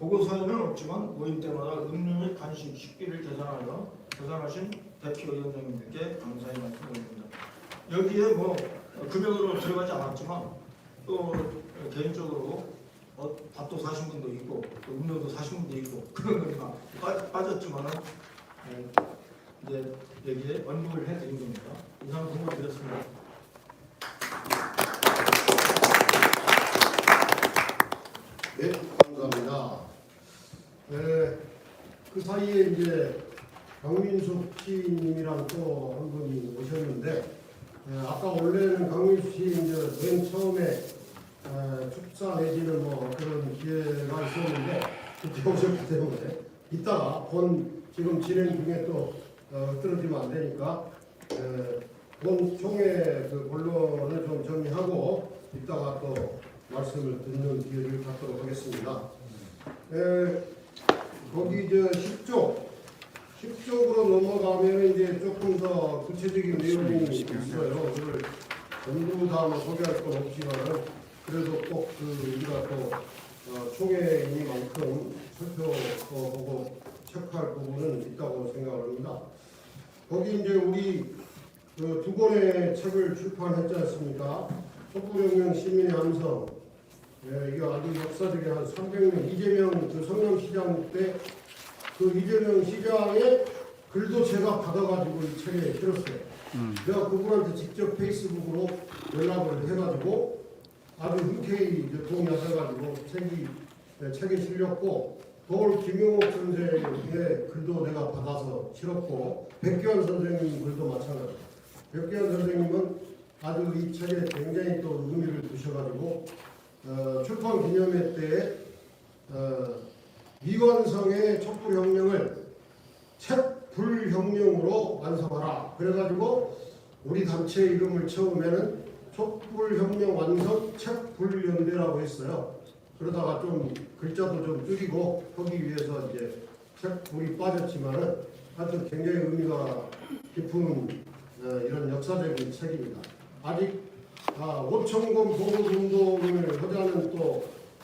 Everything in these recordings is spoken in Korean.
보고서에는 없지만 모임 때마다 음료 및 간식, 식비를 계산하여 계산하신 대표 위원장님께 감사의 말씀 올립니다. 여기에 뭐 금액으로 들어가지 않았지만 또 개인적으로 어, 밥도 사신 분도 있고 또 음료도 사신 분도 있고 그런 것이 다 빠- 빠졌지만은 어, 이제 여기에 언급을 해드린 겁니다. 이상 공부 드렸습니다. 네, 감사합니다. 네, 그 사이에 이제 강민숙 시인님이랑 또 한 분이 오셨는데 에, 아까 원래는 강민숙 시인 이제 맨 처음에 에, 축사 내지는 뭐 그런 기회가 있었는데 그때 오셨기 때문에 이따가 본 지금 진행 중에 또 어, 떨어지면 안 되니까 에, 본 총회 그 본론을 좀 정리하고 이따가 또 말씀을 듣는 기회를 갖도록 하겠습니다. 에, 거기 저 10조 10쪽으로 넘어가면 이제 조금 더 구체적인 내용이 있어요. 그걸 전부 다 뭐 소개할 건 없지만은 그래도 꼭 그 우리가 또 어, 총회이니만큼 살펴보고 체크할 부분은 있다고 생각을 합니다. 거기 이제 우리 그 두 권의 책을 출판했지 않습니까? 촛불혁명 시민의 함성. 예, 이게 아주 역사적인 한 300년 이재명 그 성남시장 때 그 이재명 시장의 글도 제가 받아가지고 이 책에 실었어요. 내가 그분한테 직접 페이스북으로 연락을 해가지고 아주 흔쾌히 이제 동의하셔가지고 책이 네, 책에 실렸고 서울 김용옥 선생의 글도 내가 받아서 실었고 백기환 선생님 글도 마찬가지. 백기환 선생님은 아주 이 책에 굉장히 또 의미를 두셔가지고 어, 출판 기념회 때 어, 미완성의 촛불 혁명을 책 불혁명으로 완성하라. 그래가지고 우리 단체 이름을 처음에는 촛불혁명 완성 책 불연대라고 했어요. 그러다가 좀 글자도 좀 줄이고 하기 위해서 이제 책 불이 빠졌지만은 하여튼 굉장히 의미가 깊은 어, 이런 역사적인 책입니다. 아직 아, 5천 권 보급 운동을 하자는 또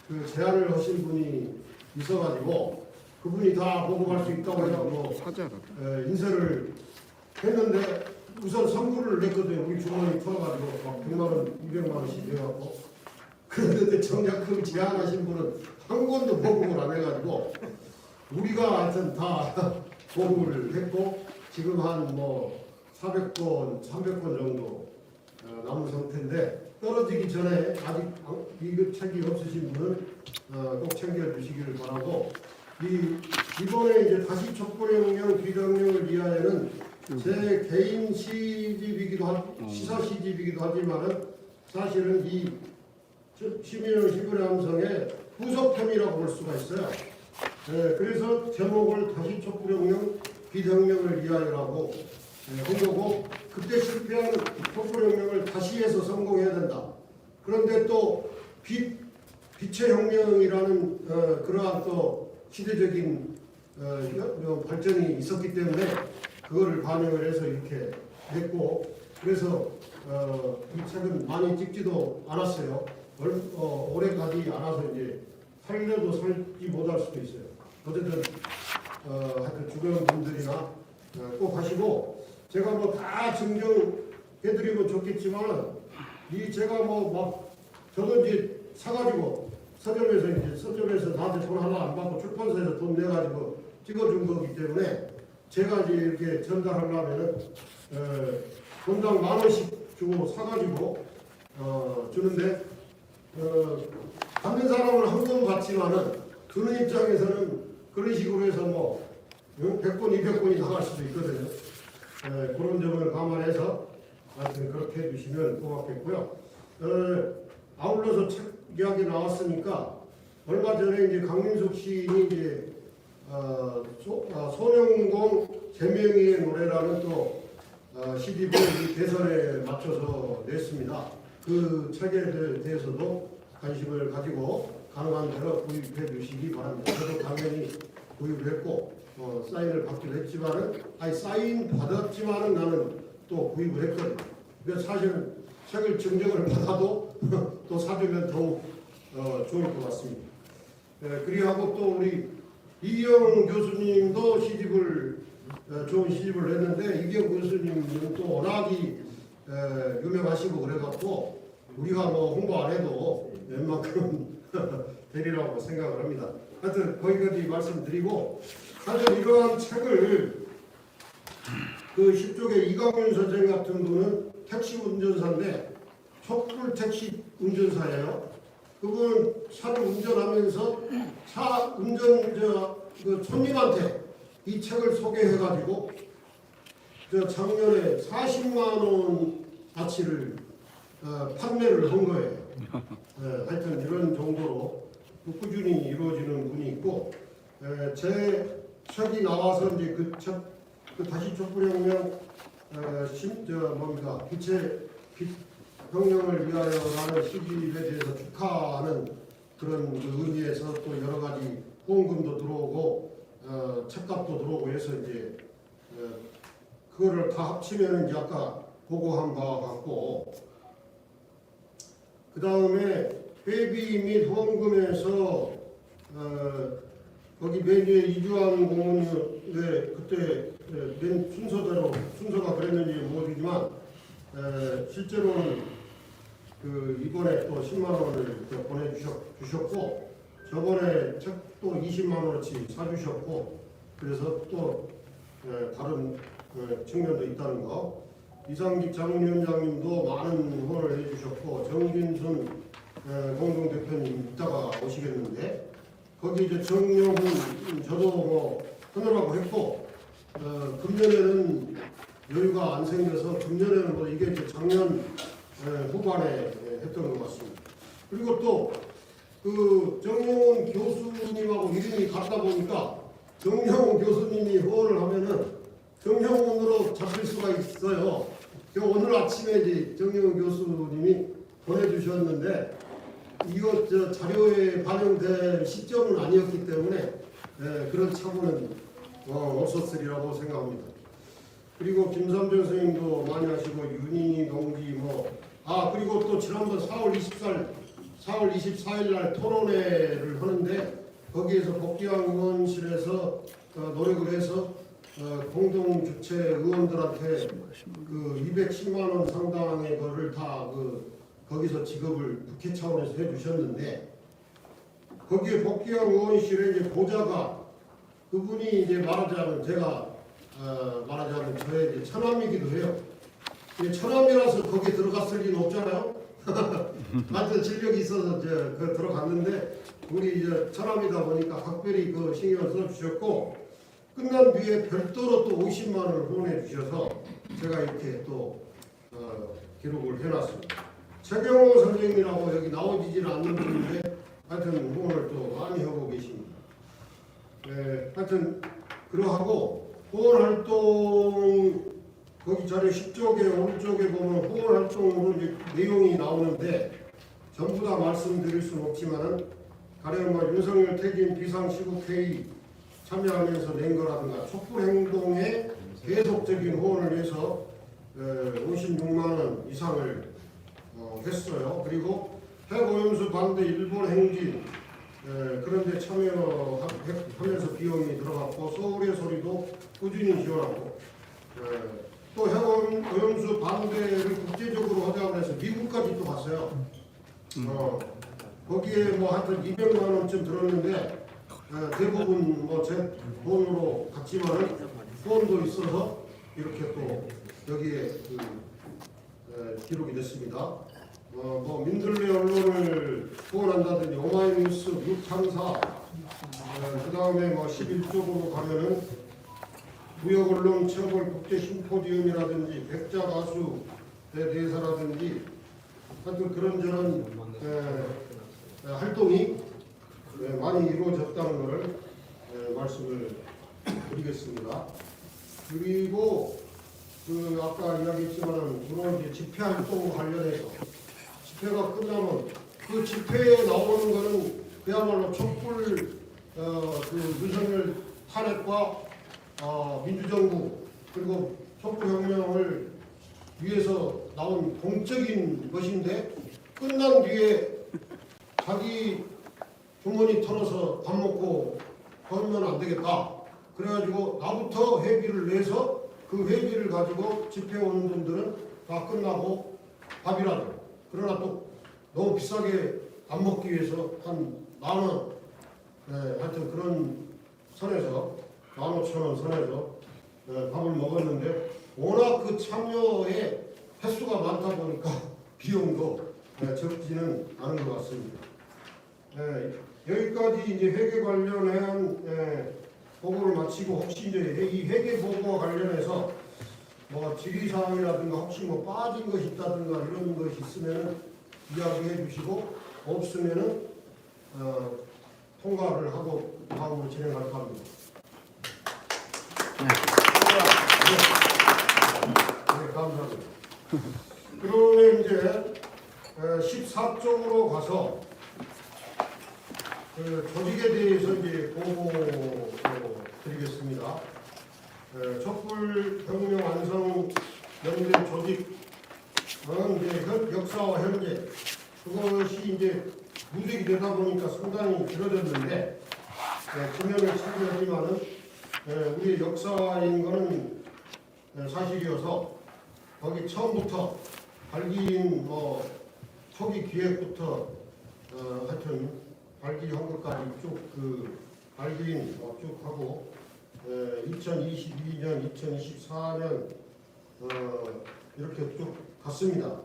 그 제안을 하신 분이 있어가지고 그분이 다 보급할 수 있다고 해서 뭐 사자라. 에, 인쇄를 했는데 우선 선물을 냈거든요. 우리 주머니 털어가지고 막 100만 원, 200만 원씩 해갖고 그런데 정작 그 제안하신 분은 한 권도 보급을 안 해가지고 우리가 하여튼 다 보급을 했고 지금 한 뭐 400권, 300권 정도 어, 남은 상태인데 떨어지기 전에 아직 이거 책이 없으신 분은 어, 꼭 챙겨주시기를 바라고 이 이번에 이제 다시 촛불혁명 비革명을 위하여는 제 개인 시집이기도 하, 시사 시집이기도 하지만은 사실은 이 시민의 시민의 함성의 후속편이라고 볼 수가 있어요. 예, 그래서 제목을 다시 촛불혁명 비革명을 위하여라고 거고 그때 실패한 촛불혁명을 다시 해서 성공해야 된다. 그런데 또 빛, 빛의 혁명이라는 어, 그러한 또 시대적인 어, 여- 발전이 있었기 때문에 그거를 반영을 해서 이렇게 했고 그래서 어, 이 책은 많이 찍지도 않았어요. 얼, 어, 오래 가지 않아서 이제 살려도 살지 못할 수도 있어요. 어쨌든 어, 하여튼 주변 분들이나 어, 꼭 하시고 제가 뭐 다 증정해드리면 좋겠지만 이 제가 뭐 막 저도 이제 사가지고 서점에서 이제 서점에서 나한테 돈 하나 안 받고 출판사에서 돈 내가지고 찍어준 거기 때문에 제가 이제 이렇게 전달하려면은 어, 돈당 만 원씩 주고 사가지고 어, 주는데 어, 받는 사람은 한번 받지만은 주는 입장에서는 그런 식으로 해서 뭐 100권, 200권이 나갈 수도 있거든요. 에, 그런 점을 감안해서 하여튼 그렇게 해주시면 고맙겠고요. 어, 아울러서 책 이야기 나왔으니까 얼마 전에 이제 강민숙 시인이 이제 어, 소, 아, 소년공 제명이의 노래라는 또 어, CD를 이 대선에 맞춰서 냈습니다. 그 책에 대해서도 관심을 가지고 가능한 대로 구입해 주시기 바랍니다. 저도 당연히 구입을 했고 어, 사인을 받기로 했지만은 아니 사인 받았지만은 나는 또 구입을 했거든요. 그래서 사실은 책을 증정을 받아도 또 사주면 더욱 어, 좋을 것 같습니다. 예, 그리하고 또 우리 이경 교수님도 시집을 어, 좋은 시집을 했는데 이경 교수님은 또 워낙이 에, 유명하시고 그래갖고 우리가 뭐 홍보 안 해도 웬만큼 되리라고 생각을 합니다. 하여튼 거기까지 말씀드리고 사실 이러한 책을 그 10쪽에 이강윤 선생 같은 분은 택시 운전사인데 촛불 택시 운전사예요. 그분 차를 운전하면서 차 운전자 그 손님한테 이 책을 소개해가지고 저 작년에 40만 원 가치를 어, 판매를 한 거예요. 예, 하여튼 이런 정도로 꾸준히 이루어지는 분이 있고 에, 제 책이 나와서 이제 그, 책, 그 다시 촛불혁명 어, 신, 저 뭡니까? 빛 혁명을 위하여라는 시집에 대해서 축하하는 그런 그 의미에서 또 여러 가지 후원금도 들어오고 어, 책값도 들어오고 해서 이제 어, 그거를 다 합치면 이제 아까 보고한 바와 같고 그 다음에 회비 및 후원금에서 어, 거기 메뉴에 이주환 공무원의 그때 에, 맨 순서대로 순서가 그랬는지 모르지만 에, 실제로는 그 이번에 또 10만 원을 이렇게 보내주셨 고 저번에 책도 20만 원어치 사주셨고 그래서 또 에, 다른 에, 측면도 있다는 거. 이상직 자문위원장님도 많은 후원을 해주셨고 정진순 에, 공동대표님 이따가 오시겠는데 거기 이제 정영훈 저도 뭐 하느라고 했고 어, 금년에는 여유가 안 생겨서 금년에는 뭐 이게 이제 작년 에, 후반에 에, 했던 것 같습니다. 그리고 또그 정영훈 교수님하고 이름이 같다 보니까 정영훈 교수님이 후원을 하면은 정영훈으로 잡힐 수가 있어요. 그 오늘 아침에 정영훈 교수님이 보내주셨는데 이거 저 자료에 반영될 시점은 아니었기 때문에 예, 그런 착오는 어, 없었으리라고 생각합니다. 그리고 김삼정 선생님도 많이 하시고 윤희 동지 뭐아 그리고 또 지난번 4월 24일 4월 24일 날 토론회를 하는데 거기에서 복지왕 의원실에서 어, 노력을 해서 어, 공동 주최 의원들한테 그 210만 원 상당의 거를 다그 거기서 지급을 국회 차원에서 해주셨는데 거기에 복귀한 의원실에 이제 보좌가 그분이 이제 말하자면 제가 어, 말하자면 저의 이제 처남이기도 해요. 이게 처남이라서 거기에 들어갔을 리는 없잖아요. 하여튼 실력이 있어서 이제 그 들어갔는데 우리 이제 처남이다 보니까 각별히 그 신경을 써주셨고 끝난 뒤에 별도로 또 50만 원을 후원해 주셔서 제가 이렇게 또 어, 기록을 해놨습니다. 최경호 선생님이라고 여기 나오지는 않는 분인데 하여튼 후원을 또 많이 하고 계십니다. 네, 하여튼 그러하고 후원 활동 거기 자료 10쪽에 오른쪽에 보면 후원 활동으로 이제 내용이 나오는데 전부 다 말씀드릴 수는 없지만은 가령 뭐 윤석열 퇴진 비상시국회의 참여하면서 낸 거라든가 촛불 행동에 계속적인 후원을 해서 56만 원 이상을 어, 했어요. 그리고 핵오염수 반대 일본 행진 에, 그런데 참여하면서 비용이 들어갔고 서울의 소리도 꾸준히 지원하고 에, 또 핵오염수 반대를 국제적으로 하자고 해서 미국까지 또 갔어요. 어, 거기에 뭐 하여튼 200만 원쯤 들었는데 에, 대부분 뭐 제 돈으로 갔지만은 후원도 있어서 이렇게 또 여기에 그, 에, 기록이 됐습니다. 어, 뭐 민들레 언론을 후원한다든지 오마이 뉴스, 뉴탐사, 그 다음에 뭐 11쪽으로 가면은 무역 언론 처벌 국제 심포지움이라든지 백자 가수 대대사라든지 하여튼 그런저런 에, 에, 활동이 에, 많이 이루어졌다는 것을 에, 말씀을 드리겠습니다. 그리고 그 아까 이야기했지만 이제 집회 활동 관련해서 집회가 끝나면 그 집회에 나오는 거는 그야말로 촛불 어, 그 윤석열 탄핵과 어, 민주정부 그리고 촛불혁명을 위해서 나온 공적인 것인데 끝난 뒤에 자기 주머니 털어서 밥 먹고 하면 안 되겠다. 그래가지고 나부터 회비를 내서 그 회비를 가지고 집회 오는 분들은 다 끝나고 밥이라도 그러나 또 너무 비싸게 안 먹기 위해서 한 만 원, 네, 하여튼 그런 선에서 만 오천 원 선에서 네, 밥을 먹었는데 워낙 그 참여의 횟수가 많다 보니까 비용도 네, 적지는 않은 것 같습니다. 네, 여기까지 이제 회계 관련한 예, 보고를 마치고 혹시 이제 회- 이 회계 보고와 관련해서 뭐 질의사항이라든가 혹시 뭐 빠진 것이 있다든가 이런 것이 있으면은 이야기해 주시고 없으면은 어, 통과를 하고 다음으로 진행할까 합니다. 네, 감사합니다. 그러면 이제 14쪽으로 가서 그 조직에 대해서 이제 보고 어, 드리겠습니다. 에, 촛불 혁명 완성 연대 조직은 이제 현, 역사와 현재 그것이 이제 누적이 되다 보니까 상당히 길어졌는데 에, 지면을 차지하지만은 에, 우리 역사인 거는 에, 사실이어서 거기 처음부터 발기인 뭐 초기 기획부터 어, 하여튼 발기한 것까지 쭉 그 발기인 어, 쭉 하고 에, 2022년, 2024년 어, 이렇게 쭉 갔습니다.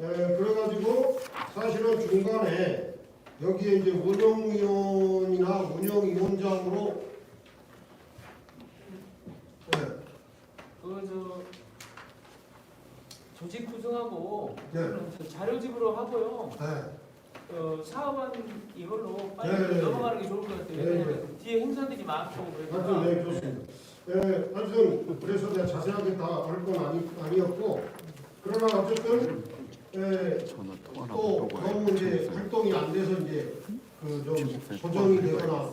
에, 그래가지고 사실은 중간에 여기에 이제 운영위원이나 운영위원장으로 네, 그저 조직 구성하고 네. 저 자료집으로 하고요. 네, 어, 사업은 이걸로 빨리 네, 네, 넘어가는 게 좋을 것 같아요. 네, 왜냐면 뒤에 행사들이 많고 그러니까. 하여튼 네 좋습니다. 예, 하여튼 그래서 내가 자세하게 다할건 아니 아니었고 그러나 어쨌든 예, 또 너무 이제 활동이 안 돼서 이제 그좀 조정이 되거나